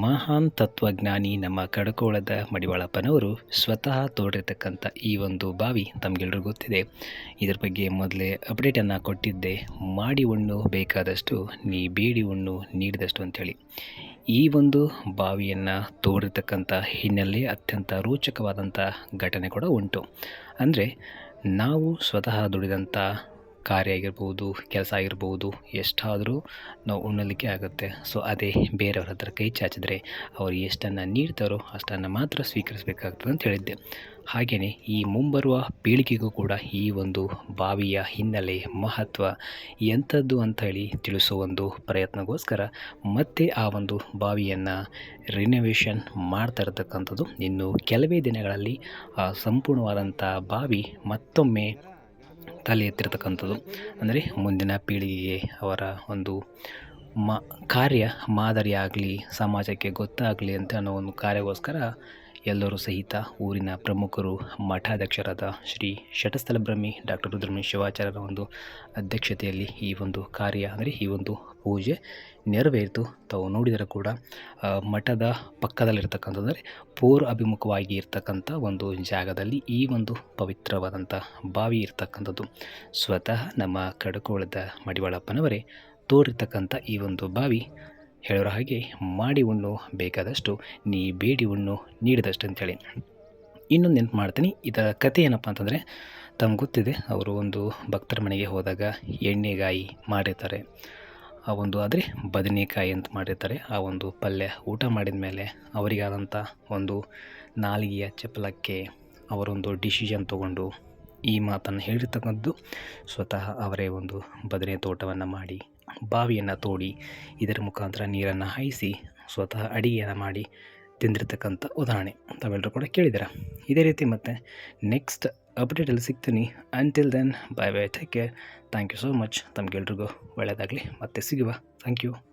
ಮಹಾನ್ ತತ್ವಜ್ಞಾನಿ ನಮ್ಮ ಕಡಕೋಳದ ಮಡಿವಾಳಪ್ಪನವರು ಸ್ವತಃ ತೋಡಿರ್ತಕ್ಕಂಥ ಈ ಒಂದು ಬಾವಿ ತಮಗೆಲ್ಲರಿಗೂ ಗೊತ್ತಿದೆ. ಇದ್ರ ಬಗ್ಗೆ ಮೊದಲೇ ಅಪ್ಡೇಟನ್ನು ಕೊಟ್ಟಿದ್ದೆ. ಮಾಡಿ ಉಣ್ಣು ಬೇಕಾದಷ್ಟು, ನೀ ಬೇಡಿ ಉಣ್ಣು ನೀಡಿದಷ್ಟು ಅಂಥೇಳಿ ಈ ಒಂದು ಬಾವಿಯನ್ನು ತೋಡಿರ್ತಕ್ಕಂಥ ಹಿನ್ನೆಲೆ ಅತ್ಯಂತ ರೋಚಕವಾದಂಥ ಘಟನೆ ಕೂಡ ಉಂಟು. ಅಂದರೆ ನಾವು ಸ್ವತಃ ದುಡಿದಂಥ ಕಾರ್ಯ ಆಗಿರ್ಬೋದು, ಕೆಲಸ ಆಗಿರ್ಬೋದು, ಎಷ್ಟಾದರೂ ನಾವು ಉಣ್ಣಲಿಕ್ಕೆ ಆಗುತ್ತೆ. ಸೊ ಅದೇ ಬೇರೆಯವ್ರ ಹತ್ರ ಕೈ ಚಾಚಿದರೆ ಅವರು ಎಷ್ಟನ್ನು ನೀಡ್ತಾರೋ ಅಷ್ಟನ್ನು ಮಾತ್ರ ಸ್ವೀಕರಿಸಬೇಕಾಗ್ತದೆ ಅಂತ ಹೇಳಿದ್ದೆ. ಹಾಗೆಯೇ ಈ ಮುಂಬರುವ ಪೀಳಿಗೆಗೂ ಕೂಡ ಈ ಒಂದು ಬಾವಿಯ ಹಿನ್ನೆಲೆ ಮಹತ್ವ ಎಂಥದ್ದು ಅಂತ ಹೇಳಿ ತಿಳಿಸೋ ಒಂದು ಪ್ರಯತ್ನಗೋಸ್ಕರ ಮತ್ತೆ ಆ ಒಂದು ಬಾವಿಯನ್ನು ರಿನೋವೇಷನ್ ಮಾಡ್ತಾ ಇರತಕ್ಕಂಥದ್ದು ಇನ್ನು ಕೆಲವೇ ದಿನಗಳಲ್ಲಿ ಆ ಸಂಪೂರ್ಣವಾದಂಥ ಬಾವಿ ಮತ್ತೊಮ್ಮೆ ತಲೆ ಎತ್ತಿರ್ತಕ್ಕಂಥದ್ದು. ಅಂದರೆ ಮುಂದಿನ ಪೀಳಿಗೆಗೆ ಅವರ ಒಂದು ಮ, ಕಾರ್ಯ ಮಾದರಿಯಾಗಲಿ, ಸಮಾಜಕ್ಕೆ ಗೊತ್ತಾಗಲಿ ಅಂತ ಅನ್ನೋ ಒಂದು ಕಾರ್ಯಗೋಸ್ಕರ ಎಲ್ಲರೂ ಸಹಿತ ಊರಿನ ಪ್ರಮುಖರು, ಮಠಾಧ್ಯಕ್ಷರಾದ ಶ್ರೀ ಶಟಸ್ಥಲ ಬ್ರಹ್ಮಿ ಡಾಕ್ಟರ್ ರುದ್ರಮಣಿ ಶಿವಾಚಾರ್ಯರ ಒಂದು ಅಧ್ಯಕ್ಷತೆಯಲ್ಲಿ ಈ ಒಂದು ಕಾರ್ಯ, ಅಂದರೆ ಈ ಒಂದು ಪೂಜೆ ನೆರವೇರಿತು. ತಾವು ನೋಡಿದರೆ ಕೂಡ ಮಠದ ಪಕ್ಕದಲ್ಲಿರ್ತಕ್ಕಂಥದ್ದಂದರೆ ಅಂದರೆ ಅಭಿಮುಖವಾಗಿ ಇರ್ತಕ್ಕಂಥ ಒಂದು ಜಾಗದಲ್ಲಿ ಈ ಒಂದು ಪವಿತ್ರವಾದಂಥ ಬಾವಿ ಇರ್ತಕ್ಕಂಥದ್ದು. ಸ್ವತಃ ನಮ್ಮ ಕಡಕೋಳದ ಮಡಿವಾಳಪ್ಪನವರೇ ತೋರಿರ್ತಕ್ಕಂಥ ಈ ಒಂದು ಬಾವಿ ಹೇಳೋರ ಹಾಗೆ ಮಾಡಿ ಉಣ್ಣು ಬೇಕಾದಷ್ಟು, ನೀ ಬೇಡಿ ಉಣ್ಣು ನೀಡಿದಷ್ಟು ಅಂತೇಳಿ. ಇನ್ನೊಂದು ನೆನಪು ಮಾಡ್ತೀನಿ. ಇದರ ಕಥೆ ಏನಪ್ಪ ಅಂತಂದರೆ, ತಮ್ಗೆ ಗೊತ್ತಿದೆ, ಅವರು ಒಂದು ಭಕ್ತರ ಮನೆಗೆ ಹೋದಾಗ ಎಣ್ಣೆಗಾಯಿ ಮಾಡಿರ್ತಾರೆ. ಆ ಒಂದು ಆದರೆ ಬದನೆಕಾಯಿ ಅಂತ ಮಾಡಿರ್ತಾರೆ. ಆ ಒಂದು ಪಲ್ಯ ಊಟ ಮಾಡಿದ ಮೇಲೆ ಅವರಿಗಾದಂಥ ಒಂದು ನಾಲಿಗೆಯ ಚಪ್ಪಲಕ್ಕೆ ಅವರೊಂದು ಡಿಸಿಷನ್ ತಗೊಂಡು ಈ ಮಾತನ್ನು ಹೇಳಿರ್ತಕ್ಕಂಥದ್ದು ಸ್ವತಃ ಅವರೇ ಒಂದು ಬದನೆ ತೋಟವನ್ನು ಮಾಡಿ ಬಾವಿಯನ್ನು ತೋಡಿ ಇದರ ಮುಖಾಂತರ ನೀರನ್ನು ಹಾಯಿಸಿ ಸ್ವತಃ ಅಡಿಗೆಯನ್ನು ಮಾಡಿ ತಿಂದಿರ್ತಕ್ಕಂಥ ಉದಾಹರಣೆ ತಾವೆಲ್ಲರೂ ಕೂಡ ಕೇಳಿದ್ದೀರ? ಇದೇ ರೀತಿ ಮತ್ತೆ ನೆಕ್ಸ್ಟ್ ಅಪ್ಡೇಟಲ್ಲಿ ಸಿಗ್ತೀನಿ. Until then bye bye take care thank you so much ತಮಗೆಲ್ರಿಗೂ ಒಳ್ಳೆಯದಾಗಲಿ. ಮತ್ತೆ ಸಿಗುವ. Thank you